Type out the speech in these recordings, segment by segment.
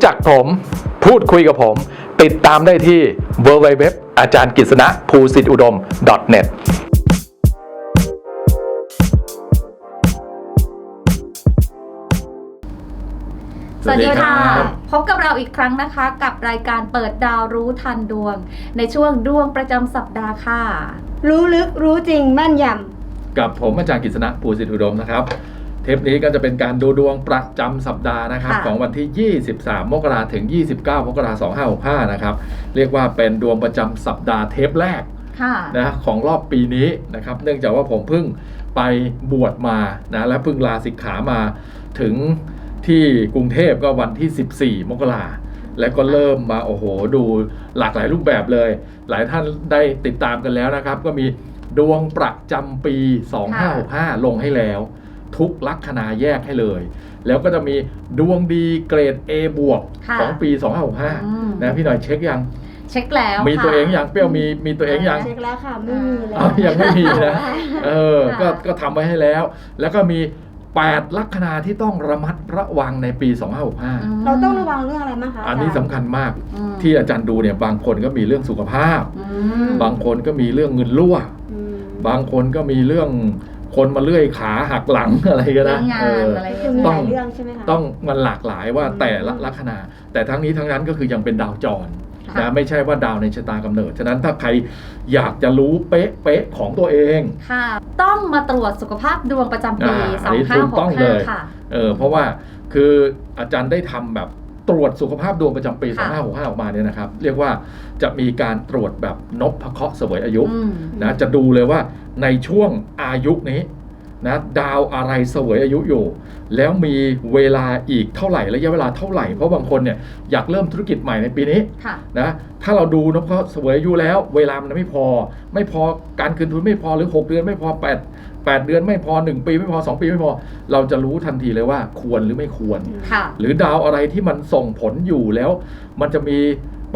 รู้จักผม พูดคุยกับผม ติดตามได้ที่ www อาจารย์กิษณะภูสิทธิอุดม .net สวัสดีค่ะสวัสดีครับพบกับเราอีกครั้งนะคะ กับรายการเปิดดาวรู้ทันดวง ในช่วงดวงประจำสัปดาห์ค่ะ รู้ลึกรู้จริงแม่นยกับผมอาจารย์กิษณะภูสิทธิอุดมนะครับ เทปนี้ก็จะเป็นการดูดวงประจำสัปดาห์นะครับ ค่ะของวันที่ 23 มกราถึง 29 มกราคม2565 นะครับ เรียกว่าเป็นดวงประจำสัปดาห์เทปแรก ค่ะ นะของรอบปีนี้นะครับ เนื่องจากว่าผมเพิ่งไปบวชมานะและเพิ่งลาสิกขามาถึงที่กรุงเทพก็วันที่ 14 มกราและก็เริ่มมาโอ้โหดูหลากหลายรูปแบบเลย หลายท่านได้ติดตามกันแล้วนะครับ ก็มีดวงประจำปี 2565 ลงให้แล้ว ทุกลัคนาแยกให้เลย แล้วก็จะมีดวงดีเกรด A บวกค่ะของปีอืม2565 นะพี่หน่อยเช็คยัง เช็คแล้วมีค่ะตัวเองยังเปรี้ยวมีมีตัวเองยังำเช็คแล้วค่ะไม่มีเลยอ้าวยังไม่มีนะ เออค่ะก็ก็ทำไว้ให้แล้ว แล้วก็มี 8 ลัคนาที่ต้องระมัดระวังในปีอืม2565 เราต้องระวังเรื่องอะไรบ้างคะอันนี้สำคัญมากอืมที่อาจารย์ดูเนี่ย บางคนก็มีเรื่องสุขภาพอืมบางคนก็มีเรื่องเงินรั่วอืมบางคนก็มีเรื่อง คนมาเลื่อยขาหักหลังอะไรก็เรื่นะองงาเอนออะไรคือมีต้หองลายเรื่องใช่ไหมคะต้องมันหลากหลายว่าอืมแต่ละลัคนา แต่ทั้งนี้ทั้งนั้นก็คือยังเป็นดาวจรค่ะนะไม่ใช่ว่าดาวในชะตากำเนิด ฉะนั้นถ้าใครอยากจะรู้เป๊ะเป๊ะๆของตัวเองค่ะ ต้องมาตรวจสุขภาพดวงประจำปีอ่าอันนี้ถูกต้องเลย2565ค่ะเออเพราะว่าคืออาจารย์ได้ทำแบบ ตรวจสุขภาพดวงประจำปี ค่ะ2565 ออกมาเนี่ยนะครับ เรียกว่าจะมีการตรวจแบบนพเคราะห์เสวยอายุอืม นะจะดูเลยว่าในช่วงอายุนี้นะดาวอะไรเสวยอายุอยู่ แล้วมีเวลาอีกเท่าไหร่ระยะเวลาเท่าไหร่เพราะบางคนเนี่ยอยากเริ่มธุรกิจใหม่ในปีนี้ ค่ะ นะถ้าเราดูนพเคราะห์เสวยอายุแล้ว เวลามันไม่พอ ไม่พอการคืนทุนไม่พอหรือ 6 เดือนไม่พอ8 8 เดือนไม่พอ 1 ปีไม่พอ 2 ปีไม่พอ เราจะรู้ทันทีเลยว่าควรหรือไม่ควร ค่ะ หรือดาวอะไรที่มันส่งผลอยู่แล้ว มันจะมี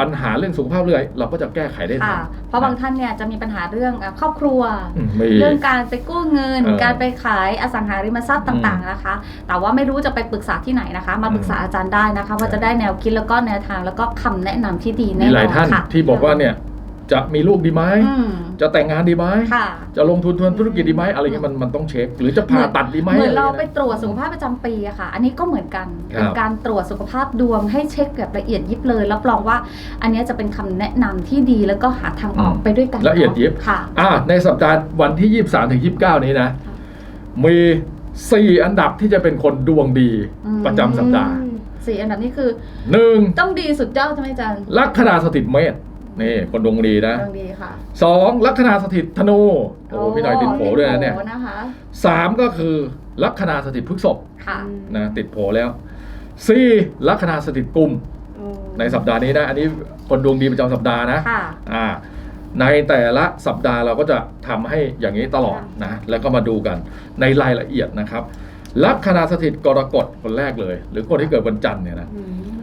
ปัญหาเรื่องสุขภาพเรื่อย เราก็จะแก้ไขได้ทัค่ะนเพราะบางท่านเนี่ยจะมีปัญหาเรื่องอะครอบครัว อืมมี เรื่องการไปกู้เงิน เออการไปขายอสังหาริมทรัพย์ต่างๆนะคะ แต่ว่าไม่รู้จะไปปรึกษาที่ไหนนะคะ มาปรึกษาอาจารย์ได้นะคะ ว่าจะได้แนวคิดแล้วก็แนวทางแล้วก็คำแนะนำที่ดีแน่มีนหลาอยนท่านค่ะ ที่บอกว่าเนี่ย จะมีลูกดีไหมอืมจะแต่งงานดีไหมค่ะจะลงทุนทวนธุรกิจดีไหมอะไรเงี้ยมันมันต้องเช็ค หรือจะผ่าตัดดีไหมเหมือนเราะไปงี้ยตรวจสุขภาพประจำปีอะค่ะ อันนี้ก็เหมือนกันครับเป็นการตรวจสุขภาพดวงให้เช็คแบบละเอียดยิบเลยรับรองว่า อันนี้จะเป็นคำแนะนำที่ดีแล้วก็หาทางออกไปด้วยกันละเอียดยิบค่ะอ่าในสัปดาห์วันที่ 23ถึง29 นี้นะ มี4อันดับที่จะเป็นคนดวงดีอืมประจำสัปดาห์อืมสี่อันดับนี้คือ 1. ต้องดีสุดยอดใช่ไหมอาจารย์ลัคนาสถิตเมษ นี่คนดวงดีนะต้องดีค่ะ 2. ลัคนาสถิตธนู โอ้พี่หน่อยติดโผด้วยนะเนี่ยติดโผนะคะ3ก็คือลัคนาสถิตพฤษภค่ะนะติดโผแล้ว 4. ลัคนาสถิตกุมโอ้ในสัปดาห์นี้นะอันนี้คนดวงดีประจำสัปดาห์นะค่ะอ่าในแต่ละสัปดาห์เราก็จะทำให้อย่างนี้ตลอดนะแล้วก็มาดูกันในรายละเอียดนะครับลัคนาสถิตกรกฎคนแรกเลย หรือคนที่เกิดวันจันทร์เนี่ยนะอืม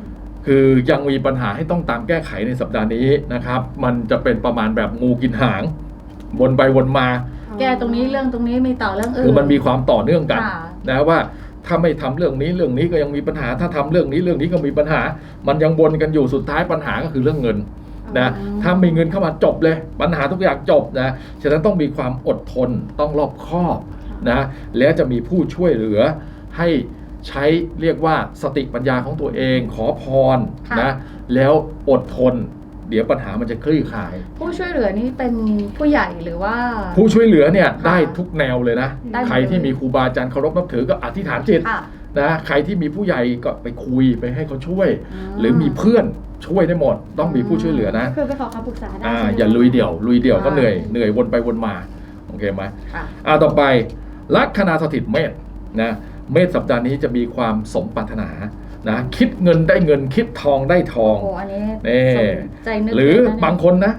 คือยังมีปัญหาให้ต้องตามแก้ไขในสัปดาห์นี้นะครับ มันจะเป็นประมาณแบบงูกินหาง วนไปวนมา แก้ตรงนี้เรื่องตรงนี้มีต่อเรื่องอื่นคือมันมีความต่อเนื่องกันค่ะนะว่าถ้าไม่ทำเรื่องนี้เรื่องนี้ก็ยังมีปัญหา ถ้าทำเรื่องนี้เรื่องนี้ก็มีปัญหา มันยังวนกันอยู่สุดท้ายปัญหาก็คือเรื่องเงินนะอืมถ้ามีเงินเข้ามาจบเลย ปัญหาทุกอย่างจบนะฉะนั้นต้องมีความอดทนต้องรอบคอบนะแล้วจะมีผู้ช่วยเหลือให้ ใช้เรียกว่าสติปัญญาของตัวเอง ขอพรค่ะนะแล้วอดทน เดี๋ยวปัญหามันจะคลี่คลาย ผู้ช่วยเหลือนี่เป็นผู้ใหญ่หรือว่า ผู้ช่วยเหลือเนี่ยค่ะได้ทุกแนวเลยนะ ได้หมดใครที่มีครูบาอาจารย์เคารพนับถือก็อธิษฐานจิตค่ะนะใครที่มีผู้ใหญ่ก็ไปคุยไปให้เขาช่วยมหรือมีเพื่อนช่วยได้หมด ต้องมีผู้ช่วยเหลือนะ คือไปขอคำปรึกษาได้อ่าใช่ไหม อย่าลุยเดี่ยว ลุยเดี่ยวก็ใช่เหนื่อยเหนื่อยวนไปวนมา โอเคไหมค่ะ อ่าต่อไปลัคนาสถิตเมษนะ เมษสัปดาห์นี้จะมีความสมปรารถนานะคิดเงินได้เงินคิดทองได้ทองโอ้อันนี้นี่สนใจนึกหรือเลยนะเนี่ยบางคนนะ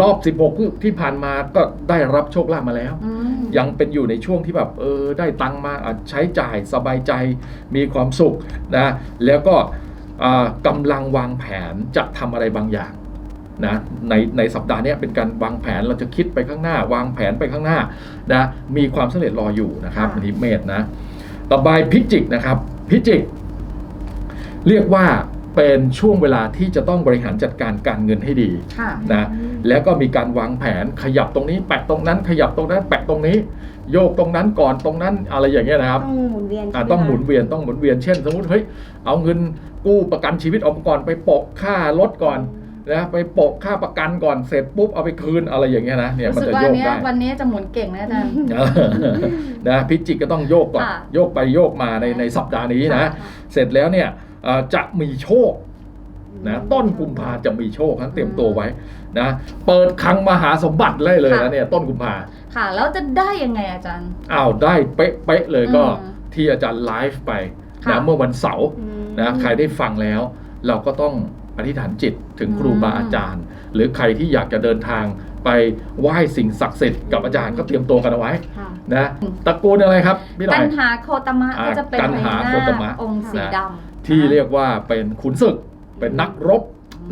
รอบ 16 ที่ผ่านมาก็ได้รับโชคลาภมาแล้วอืมยังเป็นอยู่ในช่วงที่แบบเออได้ตังค์มาอะใช้จ่ายสบายใจมีความสุขนะแล้วก็อ่ากำลังวางแผนจะทำอะไรบางอย่างนะในในสัปดาห์เนี้ยเป็นการวางแผนเราจะคิดไปข้างหน้า วางแผนไปข้างหน้านะมีความสำเร็จรออยู่นะครับค่ะอันนี้เมษนะ ต่อไปพิจิกนะครับ พิจิก เรียกว่าเป็นช่วงเวลาที่จะต้องบริหารจัดการการเงินให้ดีค่ะนะแล้วก็มีการวางแผนขยับตรงนี้แปะตรงนั้น ขยับตรงนั้น แปะตรงนี้ โยกตรงนั้นก่อนตรงนั้นอะไรอย่างเงี้ยนะครับต้องหมุนเวียนอ่าใช่ไต้องหมุนเวียนต้องหมุนเวียนเช่น สมมติเฮ้ยเอาเงินกู้ประกันชีวิตออกมาก่อนไปโปะค่ารถก่อน นะไปโปะค่าประกันก่อนเสร็จปุ๊บเอาไปคืนอะไรอย่างเงี้ยนะเนี่ยมันรู้สึกจะว่าโยกเนี้ยได้ วันนี้จะหมุนเก่งนะอาจารย์ เออนะพิจิกก็ต้องโยกก่อนค่ะ โยกไปโยกมาในในสัปดาห์นี้นะค่ะเสร็จแล้วเนี่ยเอ่อจะมีโชคนะต้นกุมภาจะมีโชคนะเตรียมตัวไว้นะเปิดคลังมหาสมบัติเลยเลยนะเนี่ยต้นกุมภาค่ะ แล้วจะได้ยังไงอาจารย์ อ้าวได้เป๊ะๆเลยก็อืมที่อาจารย์ไลฟ์ไปค่ะ นะเมื่อวันเสาร์อืมนะใครได้ฟังแล้ว เราก็ต้อง อธิษฐานจิตถึงอืมครูบาอาจารย์ หรือใครที่อยากจะเดินทางไปไหว้สิ่งศักดิ์สิทธิ์กับอาจารย์ก็เตรียมตัวกันเอาไว้ค่ะนะตระกูลอะไรครับพี่หน่กัอยนหาโคตมะอ่าก็จะเป็นกันหาพญโคตมะองค์สีนะดำที่เรียกว่าเป็นขุนศึก เป็นนักรบ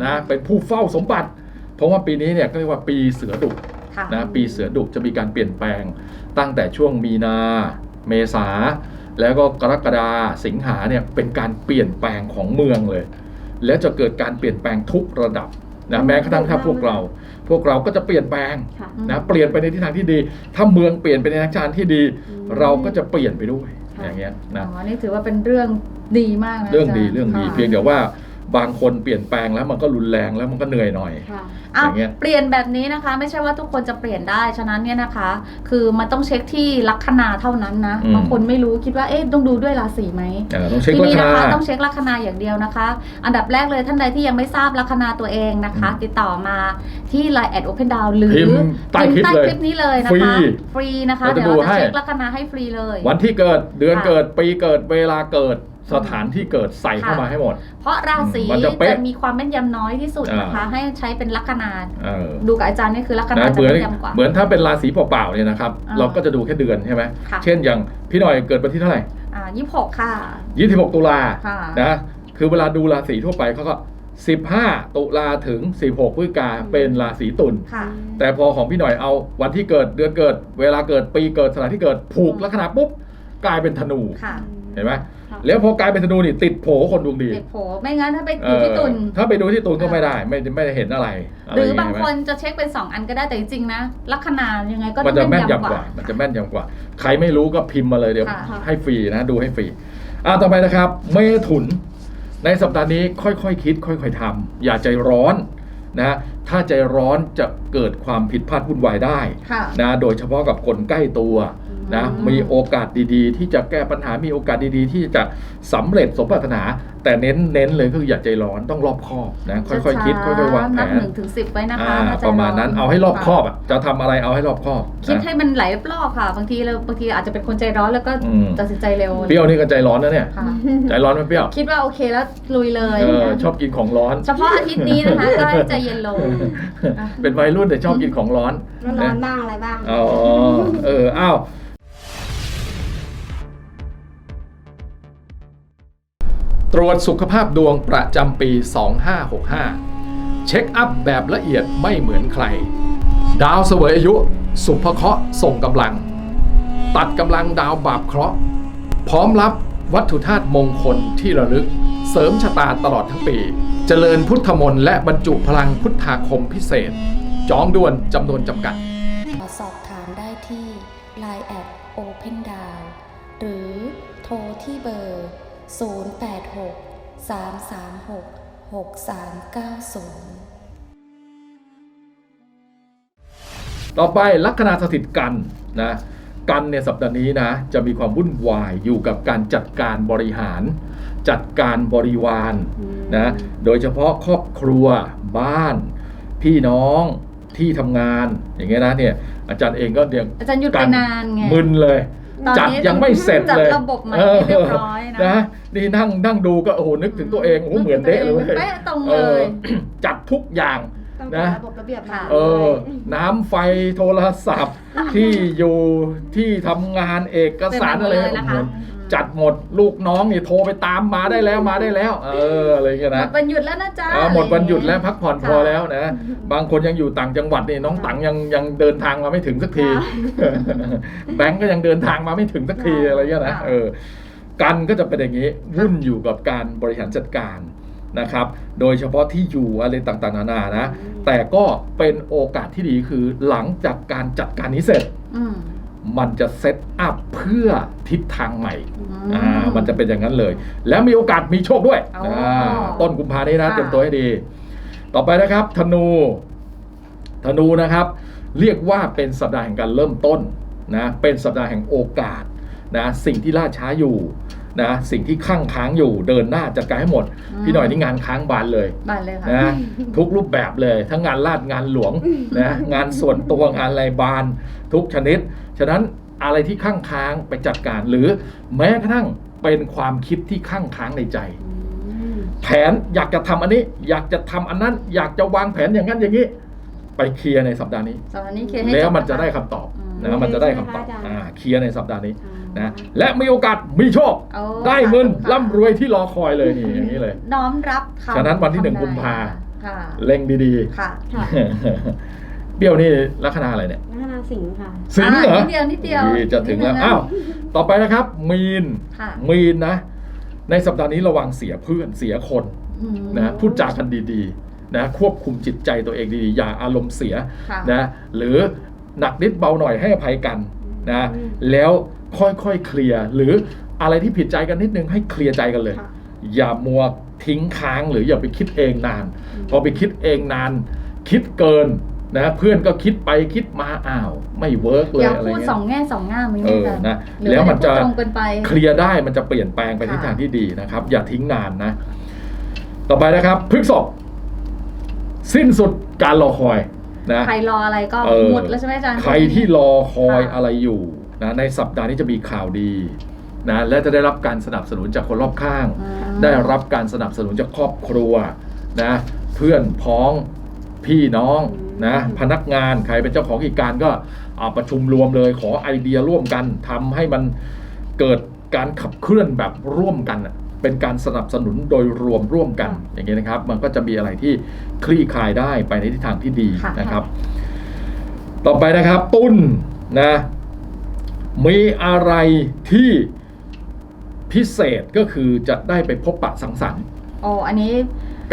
นะเป็นผู้เฝ้าสมบัติ เพราะว่าปีนี้เนี่ยก็เรียกว่าปีเสือดุค่ะนะปีเสือดุจะมีการเปลี่ยนแปลง ตั้งแต่ช่วงมีนาเมษาแล้วก็กรกฎาสิงหาเนี่ยเป็นการเปลี่ยนแปลงของเมืองเลย และจะเกิดการเปลี่ยนแปลงทุกระดับนะแม้กระทั่งถ้าพวกเรา พวกเราก็จะเปลี่ยนแปลงค่ะนะเปลี่ยนไปในทิศทางที่ดี ถ้าเมืองเปลี่ยนไปในทิศทางที่ดีอืมเราก็จะเปลี่ยนไปด้วยค่ะอย่างเงี้ยอ๋นะอนี่ถือว่าเป็นเรื่องดีมากนะเรื่องดีาจาย์เรื่องดีค่ะเพียงแต่ว่า บางคนเปลี่ยนแปลงแล้วมันก็รุนแรงแล้วมันก็เหนื่อยหน่อย ค่ะอ้าอวย่างเงี้ย เปลี่ยนแบบนี้นะคะ ไม่ใช่ว่าทุกคนจะเปลี่ยนได้ฉะนั้นเนี่ยนะคะ คือมันต้องเช็คที่ลัคนาเท่านั้นนะอืม บางคนไม่รู้คิดว่าเอ๊ะต้องดูด้วยราศีไหม เออต้องเช็คที่รานี่คา นะคะต้องเช็คลัคนาอย่างเดียวนะคะ อันดับแรกเลยท่านใดที่ยังไม่ทราบลัคนาตัวเองนะคะ อืมติดต่อมาที่ Line แอด Open Down หรือพิมพ์ใต้คลิปพิมพ์ใต้เลยคลิปนี้เลยนะฟรีคะฟรีนะคะ เราจะเดี๋ยวเราดูจะให้ เช็คลัคนาให้ฟรีเลย วันที่เกิดเดือนค่ะ เกิดปีเกิดเวลาเกิด สถานที่เกิดใส่เข้ามาให้หมด เพราะราศีมันจะเป๊ะจะมีความแม่นยำน้อยที่สุดนะคะอ่าให้ใช้เป็นลัคนาเออดูกับอาจารย์นี่คือลัคนานะจะเหมือนแม่นยำกว่า เหมือนถ้าเป็นราศีเปล่าๆเนี่ยนะครับอ่าเราก็จะดูแค่เดือนใช่ไหมค่ะเช่นอย่างพี่หน่อยเกิดวันที่เท่าไหร่อ่ายี่สิบหกค่ะ26ตุลาค่ะนะคือเวลาดูราศีทั่วไปเขาก็15ตุลาถึง16พฤศจิกาเป็นราศีตุลค่ะแต่พอของพี่หน่อยเอาวันที่เกิดเดือนเกิด เวลาเกิดปีเกิดสถานที่เกิดผูกลัคนาปุ๊บกลายเป็นธนูค่ะเห็นไหมค่ะ แล้วพอกลายเป็นธนูนี่ติดโผคนดวงดีติดโผไม่งั้นถ้าไปเอดูอที่ตุลถ้าไปดูที่ตุลก็ไม่ได้ ไม่ไม่ได้เห็นอะไระหไรือบางเงี้ยคนจะเช็คเป็น2อันก็ได้แต่จริงๆนะลัคนายังไงก็มันจะแม่นยำยำกว่า มันจะแม่นยำกว่า ใครไม่รู้ก็พิมพ์มาเลยเดี๋ยวค่ะให้ฟรีนะดูให้ฟรีอ่าต่อไปนะครับเมถุน ในสัปดาห์นี้ค่อยๆคคิด ค่อยๆทำอย่าใจร้อนนะถ้าใจร้อนจะเกิดความผิดพลาดวุ่นวายได้ค่ะนะโดยเฉพาะกับคนใกล้ตัว นะอืมมีโอกาสดีๆ ที่จะแก้ปัญหามีโอกาสดีๆ ที่จะสำเร็จสมปรารถนา แต่เน้นเน้นเลยก็คืออย่าใจร้อนต้องรอบคอบนะค่อยๆคิดค่อยๆวางแผนับนหนึ่งถึงสิบไว้นะคะอ่าถ้ใจประมาณนั้นร้เอาให้รอบคอบอะจะทำอะไรเอาให้รอบคอบคิดนะให้มันไหลรอบๆค่ะบางทีเราบางทีอาจจะเป็นคนใจร้อนแล้วก็อืมตัดสินใจเร็วเปรี้ยวนี่ก็ใจร้อนนะเนี่ยค่ะใจร้อนไหมเปรี้ยวคิดว่าโอเคแล้วลุยเลยเออนะชอบกินของร้อน เฉพาะอาทิตย์นี้นะคะก็ให้ใจเย็นลงอะเป็นวัยรุ่นแต่ชอบกินของร้อนก็ร้อนบ้างอะไรบ้างอ๋อเอออ้าว ตรวจสุขภาพดวงประจำปี 2565 เช็คอัพแบบละเอียดไม่เหมือนใคร ดาวเสวยอายุ สุภเคราะห์ส่งกำลัง ตัดกำลังดาวบาปเคราะห์ พร้อมรับวัตถุธาตุมงคลที่ระลึก เสริมชะตาตลอดทั้งปี เจริญพุทธมนต์และบรรจุพลังพุทธาคมพิเศษ จองด่วนจำนวนจำกัด สอบถามได้ที่ Line แอด Open d o w หรือโทรที่เบอร์ 086 336 6390 ต่อไปลัคนาสถิตกันนะกันเนี่ยสัปดาห์นี้นะจะมีความวุ่นวายอยู่กับการจัดการบริหาร จัดการบริวารอืมนะโดยเฉพาะครอบครัวบ้าน พี่น้องที่ทำงานอย่างเงี้ยนะเนี่ยอาจารย์เองก็ยังอาจารย์หยุดไปนานไงมึนเลยตอน จัดนี้ยังไม่เสร็จเลยจัดระบบใหม่ให้เรียบร้อยนะนะนี่นั่งนั่งดูก็โอ้โหนึกถึงตัวเองโอ้โหเหมือนเดะเลยเว้ยเป๊ะตรงเอเลอยจัดทุกอย่างต้องนะจัดระบบระเบียบใหม่ค่ะเออ น้ำไฟโทรศัพท์ที่อยู่ที่ทำงานเอกสารอะไรเต็มไปหมดเลยนะคะโอ้โห จัดหมดลูกน้องนี่โทรไปตามมาได้แล้วมาได้แล้ว เอออะไรอย่างเงี้ยหมนะดวันหยุดแล้วนะจ๊ะ เออหมดวันหยุดแล้วพักผ่อนค่ะพอแล้วนะ บางคนยังอยู่ต่างจังหวัดนี่น้องตังยังยังเดินทางมาไม่ถึงสักที แบงก์ก็ยังเดินทางมาไม่ถึงสักทีอะไรเงี้ยนะเออกันก็จะเป็นอย่างนี้วุ่นอยู่กับการบริหารจัดการนะครับ โดยเฉพาะที่อยู่อะไรต่างๆนานานะอืมแต่ก็เป็นโอกาสที่ดีคือหลังจากการจัดการนี้เสร็จ อืม มันจะเซตอัพเพื่อทิศทางใหม่อือ่ามันจะเป็นอย่างนั้นเลย แล้วมีโอกาสมีโชคด้วยอ๋ออ่าต้นกุมภานี้นะค่ะเตรียมตัวให้ดี ต่อไปนะครับ ธนู ธนูนะครับ เรียกว่าเป็นสัปดาห์แห่งการเริ่มต้นนะเป็นสัปดาห์แห่งโอกาสนะสิ่งที่ล่าช้าอยู่นะสิ่งที่ข้างค้างอยู่เดินหน้าจัดการให้หมด พี่หน่อยนี่งานค้างบานเลยบานเลยค่ะนะทุกรูปแบบเลย ทั้งงานลาดงานหลวงนะงานส่วนตัวงานรายบาน ทุกชนิด ฉะนั้นอะไรที่ข้างค้างไปจัดการ หรือแม้กระทั่งเป็นความคิดที่ข้างค้างในใจอืมแผนอยากจะทำอันนี้ อยากจะทำอันนั้น อยากจะวางแผนอย่างนั้นอย่างนี้ ไปเคลียร์ในสัปดาห์นี้สัปดาห์นี้เคลียร์ให้แล้วจบมันจะคได้คำตอบอืมนะมันจะได้คำตอบอ่าเคลียร์ในสัปดาห์นี้อ๋อนะและมีโอกาสมีโชคโอ้ได้เงินสาธุค่ะร่ำรวยที่รอคอยเลยนี่อย่างนี้เลย น้อมรับคำฉะนั้นวันที่หนึ่งทำกุมภาค่ะเล็งดีค่ะค่ะๆเปรี้ยวนี่ลัคนาอะไรเนี่ยลัคนา สิงห์ค่ะ สิงห์เหรอนิดเดียวนิดเดียวนี่จะถึงแล้วนิดนึนะอ้าว ต่อไปนะครับ มีน ค่ะมีนนะ ในสัปดาห์นี้ระวังเสียเพื่อน เสียคนอืม นะ พูดจากันดีๆ นะ ควบคุมจิตใจตัวเองดีๆ อย่าอารมณ์เสียค่ะ นะ หรือหนักนิดเบาหน่อยให้อภัยกันนะ อืม แล้วค่อยๆ เคลียร์ หรืออะไรที่ผิดใจกันนิดนึงให้เคลียร์ใจกันเลย ค่ะ อย่ามัวทิ้งค้างหรืออย่าไปคิดเองนานอืมพอไปคิดเองนาน คิดเกิน นะเพื่อนก็คิดไปคิดมาอ้าว ไม่เวิร์กเลอยย่าอะไรพูดเงี้สอยงแง่สองง่ามไม่เอได้อกันนะหรือแล้วมันจะไได้พูดตรงเกินไปเคลียร์ได้มันจะเปลี่ยนแปลงไปค่ะทิศทางที่ดีนะครับ อย่าทิ้งนานนะ ต่อไปนะครับพฤกษบสิ้นสุดการรอคอยนะใครรออะไรก็เออหมดแล้วใช่ไหมอาจารย์ใครที่รอคอยค่ะอะไรอยู่นะในสัปดาห์นี้จะมีข่าวดีนะและจะได้รับการสนับสนุนจากคนรอบข้างอืมได้รับการสนับสนุนจากครอบครัวนะเพื่อนพ้องพี่น้อง นะพนักงานใครเป็นเจ้าของกิจการก็เอาประชุมรวมเลยขอไอเดียร่วมกันทำให้มันเกิดการขับเคลื่อนแบบร่วมกันอะเป็นการสนับสนุนโดยรวมร่วมกันอย่างนี้ยนะครับ มันก็จะมีอะไรที่คลี่คลายได้ไปในทิศทางที่ดีค่ะนะครับ ต่อไปนะครับตุ้นนะมีอะไรที่พิเศษก็คือจะได้ไปพบปะสังสรรค์โอ้อันนี้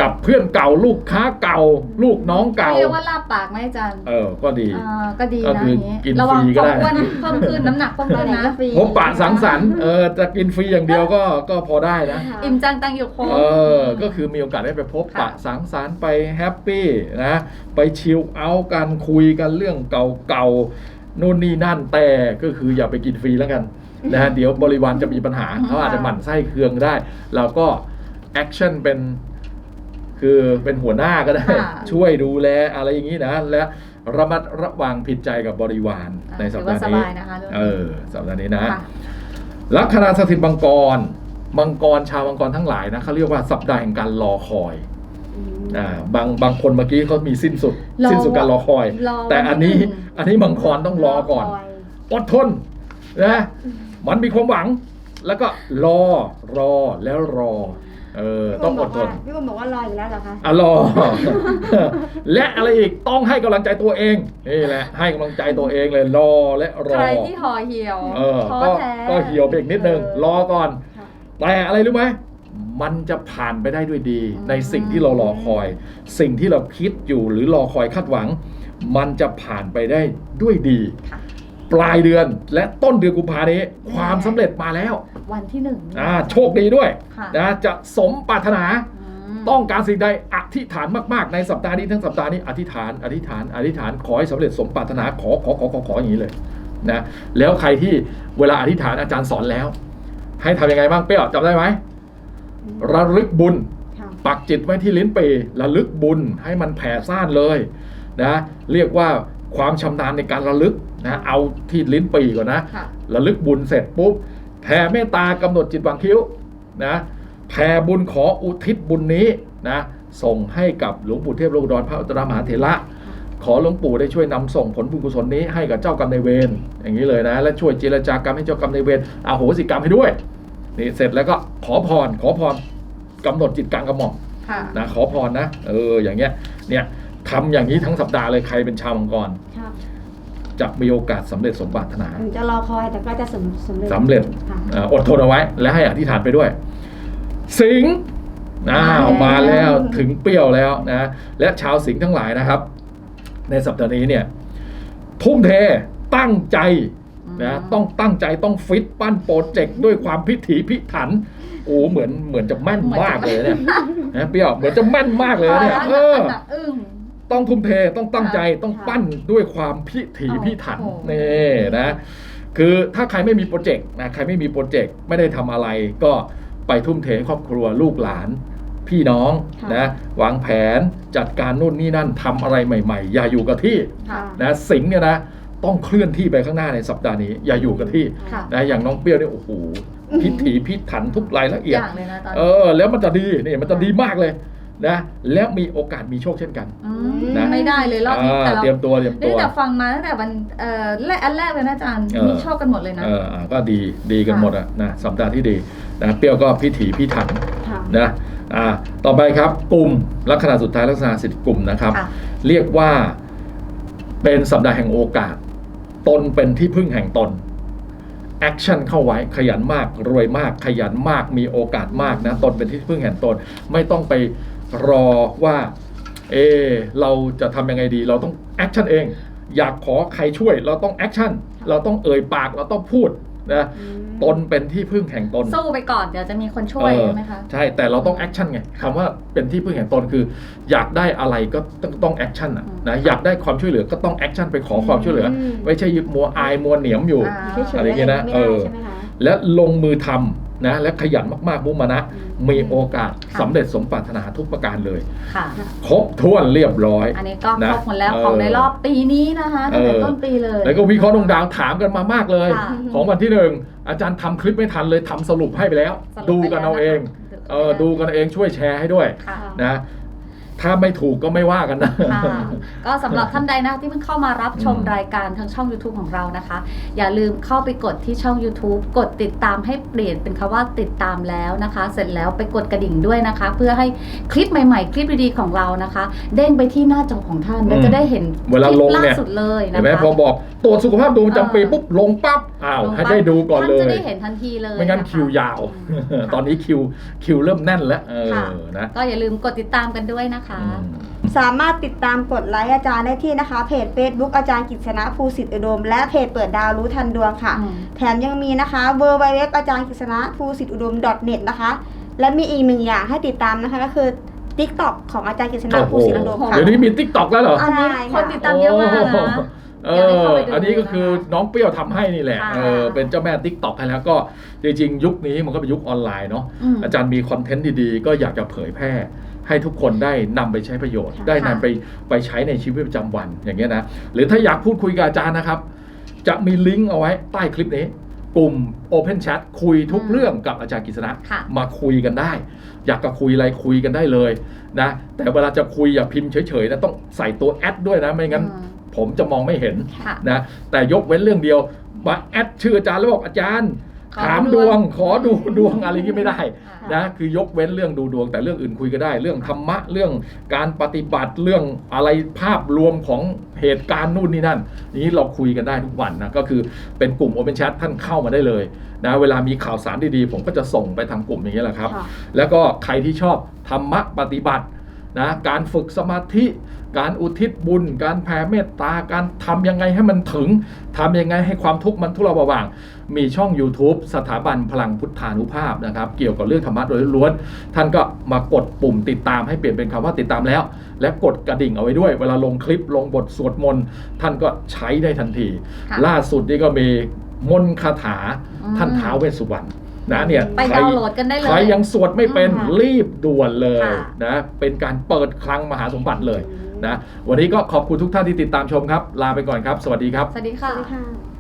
กับเพื่อนเก่าลูกค้าเก่า ลูกน้องเก่าเรียกว่าลาบปากไหมอาจารย์เออก็ดีอ่าก็ดีก็นะคืออย่างนี้กินระวังฟรีก็ควาได้มอ้วนเพิ่มขึ้นน้ำหนักเพิ่มไปขึ้นไหนนะก็ฟรีพบปะสังสรรค์เออจะกินฟรีอย่างเดียวก็ก็พอได้นะค่ะอิ่มจังตังอยู่ครบ เออ ก็คือมีโอกาสได้ไปพบปะค่ะ สังสรรค์ไปแฮปปี้นะ ไปชิลเอาท์กันคุยกันเรื่องเก่าๆนู่นนี่นั่นแต่ก็คืออย่าไปกินฟรีแล้วกันนะฮะ เดี๋ยวบริวารจะมีปัญหาเขาอาจจะหมั่นไส้เคืองได้ เราก็แอคชั่นเป็น คือเป็นหัวหน้าก็ได้ค่ะช่วยดูแลอะไรอย่างนี้นะ และระมัดระวังผิดใจกับบริวารในสัปดาห์ถือนี้ว่าสบายนะคะเรื่องนี้เออสัปดาห์นี้นะค่ะลัคนาสถิตมังกรมังกรชาวมังกรทั้งหลายนะเขาเรียกว่าสัปดาห์แห่งการรอคอยอืมอ่าบางบางคนเมื่อกี้เขามีสิ้นสุดรอสิ้นสุดการรอคอยรอแต่อันนี้วันที่หนึ่งอันนี้มังกรต้องรอก่อนคยอดทนนะมันมีความหวัง แล้วก็รอรอแล้วรอ เออต้องอดทนพี่บุ๋มบอกว่ารออยู่แล้วเหรอคะอะรอ และอะไรอีกต้องให้กำลังใจตัวเองนี่แหละ ให้กำลังใจตัวเองเลยรอและรอ ใครที่ห่อเหี่ยวเออท้อก็แท้ก็เหี่ยวไปอีกนิดนึงเออรอก่อน ค่ะ แต่อะไรรู้ไหม มันจะผ่านไปได้ด้วยดี อืม ในสิ่งที่เรารอคอย สิ่งที่เราคิดอยู่หรือรอคอยคาดหวัง มันจะผ่านไปได้ด้วยดี ค่ะ ปลายเดือน และต้นเดือนกุมภานี้ ความสำเร็จมาแล้ววันที่หนึ่งอ่าโชคดีด้วยค่ะนะจะสมปรารถนามต้องการสิ่งใดอธิษฐานมากๆ ในสัปดาห์นี้ทั้งสัปดาห์นี้อธิษฐานอธิษฐานอธิษฐานขอให้สำเร็จสมปรารถนาขอขอขอขอขออย่างนี้เลยนะแล้วใครที่เวลาอธิษฐานอาจารย์สอนแล้ว ให้ทำยังไงบ้างเปี้ยวจำได้ไหมระลึกบุญ ค่ะปักจิตไว้ที่ลิ้นปีระลึกบุญให้มันแผ่ซ่านเลยนะเรียกว่าความชำนาญในการระลึก นะเอาที่ลิ้นปีก่อนนะค่ะระลึกบุญเสร็จปุ๊บแผ่เมตตากำหนดจิตวางคิ้วนะแผ่บุญขออุทิศบุญนี้นะส่งให้กับหลวงปู่เทพโลกดรพระอุตตรมหาเถระ ขอหลวงปู่ได้ช่วยนำส่งผลบุญกุศลนี้ให้กับเจ้ากรรมนายเวรอย่างนี้เลยนะ และช่วยเจรจากรรมให้เจ้ากรรมนายเวรอาโหสิกรรมให้ด้วยนี่เสร็จแล้วก็ขอพรขอพรกำหนดจิตกลางกระหม่อมค่ะนะขอพรนะ เอออย่างเงี้ยเนี่ยทำอย่างนี้ทั้งสัปดาห์เลยใครเป็นชาวมังกรค่ะ จะมีโอกาสสำเร็จสมปรารถนาถึงจะรอคอยแต่ก็จะสำสำเร็จสำเร็จค่ะอ่าอดทนเอาไว้ และให้อธิษฐานไปด้วย สิงห์อ้าวมาแล้วถึงเปรี้ยวแล้วนะและชาวสิงห์ทั้งหลายนะครับ ในสัปดาห์นี้เนี่ยทุ่มเทตั้งใจนะต้องตั้งใจต้องฟิตปั้นโปรเจกต์ด้วยความพิถีพิถันโอ้เหมือนเหมือนจะแม่นมากเลยเนี่ยนะเปรี้ยวเหมือนจะแม่นมากเลยเนี่ยเออนอึ้ง ต้องทุ่มเทต้องตั้งใจต้องปั้นด้วยความพิถีพิถันโอ้โหนี่นะคือถ้าใครไม่มีโปรเจกต์นะใครไม่มีโปรเจกต์ไม่ได้ทำอะไร ก็ไปทุ่มเทให้ครอบครัวลูกหลาน พี่น้องค่ะนะวางแผนจัดการนู่นนี่นั่นทำอะไรใหม่ ๆ อย่าอยู่กับที่ค่ะนะสิงห์เนี่ยนะต้องเคลื่อนที่ไปข้างหน้าในสัปดาห์นี้ อย่าอยู่กับที่ค่ะนะอย่างน้องเปรี้ยวเนี่ยโอ้โหพิถีพิถันทุกรายละทุเอีกยอดย่างเลยนะตอนเอนี้อแล้วมันจะดีนี่มันจะดีมากเลย นะแล้วมีโอกาสมีโชคเช่นกันมนะไม่ได้เลยรอบนี้อ่าแต่เราเตรียมตัวเตรียมนี่ตัว แต่ฟังมาตั้งแต่วันเอ่อแรกอันแรกเลยนะอาจารย์เออ มีชอบกันหมดเลยนะ เอออ่าก็ดีดีกันค่ะ หมดอะนะสัปดาห์ที่ดีนะเปรี้ยวก็พิถีพิถันค่ะ นะอ่าต่อไปครับกลุ่มลักษณะสุดท้ายลักษณะสิทธิกลุ่มนะครับ ค่ะ เรียกว่าเป็นสัปดาห์แห่งโอกาส ตนเป็นที่พึ่งแห่งตน แอคชั่นเข้าไว้ขยันมากรวยมากขยันมากมีโอกาสมากนะ ตนเป็นที่พึ่งแห่งตน ไม่ต้องไป รอว่าเออเราจะทำยังไงดี เราต้องแอคชั่นเอง อยากขอใครช่วย เราต้องแอคชั่นเราต้องเอ่ยปากเราต้องพูดนะตนเป็นที่พึ่งแห่งตนสู้ไปก่อนเดี๋ยวจะมีคนช่วยเออใช่ไหมคะใช่แต่เราต้องแอคชั่นไงคำว่าเป็นที่พึ่งแห่งตนคือ อยากได้อะไรก็ต้องต้องแอคชั่นอะอืมนะอยากได้ความช่วยเหลือก็ต้องแอคชั่นไปขอความช่วยเหลืออมไม่ใช่ยึดมัวอายมัวเหนียมอยู่อ่าเฉยๆอะไรอย่างเงี้ยนะไม่เอได้อใช่ไหมคะและลงมือทำ นะและขยันมากๆมุมานะ มีโอกาสค่ะสำเร็จสมปรารถนาทุกประการเลย ค่ะ ครบถ้วนเรียบร้อย อันนี้ก็นะครบหมดแล้วเออของในรอบปีนี้นะคะตั้งแต่เออต้นปีเลย แล้วก็วิเคราะห์ดวงดาวถามกันมามากเลยค่ะของวันที่หนึ่งอาจารย์ทำคลิปไม่ทันเลยทำสรุปให้ไปแล้วสรุปดูกันเอาเองไปแล้วนะคะเออดูกันเองช่วยแชร์ให้ด้วยค่ะนะ ถ้าไม่ถูกก็ไม่ว่ากันนะ ค่ะก็สำหรับท่านใดนะที่เพิ่งเข้ามารับชมอืม รายการทางช่อง YouTube ของเรานะคะ อย่าลืมเข้าไปกดที่ช่อง YouTube กดติดตามให้เปลี่ยนเป็นคำว่าติดตามแล้วนะคะ เสร็จแล้วไปกดกระดิ่งด้วยนะคะ เพื่อให้คลิปใหม่ๆ คลิปดีๆของเรานะคะ เด้งไปที่หน้าจอของท่านและจะได้เห็นเวลาลงคลิปล่าเนี่ย สุดเลยเห็นะนไหมคะ พอบอกตรวจสุขภาพดวงประจำปีเออ ปุ๊บลงปั๊บอ้าวลงให้ปั๊บได้ดูก่อนเลท่านจะย ได้เห็นทันทีเลยไม่งั้นนะคะคิวยาวอืมตอนนี้คิวคิวเริ่มแน่นแล้วเออค่ะ นะ ก็อย่าลืมกดติดตามกันด้วยนะคะอืมสามารถติดตามกดไลค์อาจารย์ได้ที่นะคะ เพจ Facebook อาจารย์กิษณะภูสิทธิอุดม และเพจเปิดดาวรู้ทันดวงค่ะ อืม แถมยังมีนะคะ w w w อาจารย์กิษณะภูสิทธิอุดม .net นะคะ และมีอีกหนึ่งอย่างให้ติดตามนะคะก็คือ TikTok ของอาจารย์กิษณะโอ้โหภูสิทธิอุดมค่ะ เดี๋ยวนี้มีติ๊กต็อกแล้วเหรอ อันนี้ใช่คนค่ะติดตามเยอะมากนะ เออยากให้อเข้าไปดูอันนี้ก็คือนะคะน้องเปรี้ยวทำให้นี่แหละ ค่ะ เออ เป็นเจ้าแม่ติ๊กต็อกให้แล้วก็จริงๆ ยุคนี้มันก็เป็นยุคออนไลน์เนาะมอาจารย์มีคอนเทนต์ดีๆ ก็อยากจะเผยแพร่ ให้ทุกคนได้นำไปใช้ประโยชน์ค่ะได้นำไปไปใช้ในชีวิตประจำวันอย่างเงี้ยนะหรือถ้าอยากพูดคุยกับอาจารย์นะครับ จะมีลิงก์เอาไว้ใต้คลิปนี้กลุ่ม Open Chat คุยทุกอืมเรื่องกับอาจารย์กฤษณะค่ะมาคุยกันได้ อยากจะคุยอะไรคุยกันได้เลยนะแต่เวลาจะคุยอย่าพิมพ์เฉยๆนะต้องใส่ตัวแอดด้วยนะไม่งั้นอืมผมจะมองไม่เห็นค่ะนะแต่ยกเว้นเรื่องเดียวมาแอดชื่ออาจารย์แล้วบอกอาจารย์ ขอถามดูดดววงงขอดูดวงอะไรอย่างงี้ไม่ได้ค่ะนะคือยกเว้นเรื่องดูดวง แต่เรื่องอื่นคุยก็ได้ เรื่องธรรมะเรื่องการปฏิบัติเรื่องอะไรภาพรวมของเหตุการณ์นู่นนี่นั่น นี้เราคุยกันได้ทุกวันนะก็คือเป็นกลุ่ม Open Chat ท่านเข้ามาได้เลยนะเวลามีข่าวสารดีๆ ผมก็จะส่งไปทางกลุ่มอย่างนี้ยแหละครับค่ะแล้วก็ใครที่ชอบธรรมะปฏิบัตินะการฝึกสมาธิ การอุทิศบุญ การแผ่เมตตา การทำยังไงให้มันถึงทำยังไงให้ความทุกข์มันทุเลาเบาบาง มีช่อง YouTube สถาบันพลังพุทธานุภาพนะครับ เกี่ยวกับเรื่องธรรมะโดยล้วน ท่านก็มากดปุ่มติดตามให้เปลี่ยนเป็นคำว่าติดตามแล้ว และกดกระดิ่งเอาไว้ด้วย เวลาลงคลิปลงบทสวดมนต์ท่านก็ใช้ได้ทันทีค่ะล่าสุดนี่ก็มีมนต์คาถาอืมท่านท้าวเวสสุวรรณนะเนี่ยไปใครดาวน์โหลดกันได้เลยใครยังสวดไม่เป็นอืมรีบด่วนเลยค่ะนะเป็นการเปิดคลังมหาสมบัติเลย นะวันนี้ก็ขอบคุณทุกท่านที่ติดตามชมครับ ลาไปก่อนครับ สวัสดีครับ สวัสดีสค่ะวัสดีค่ะ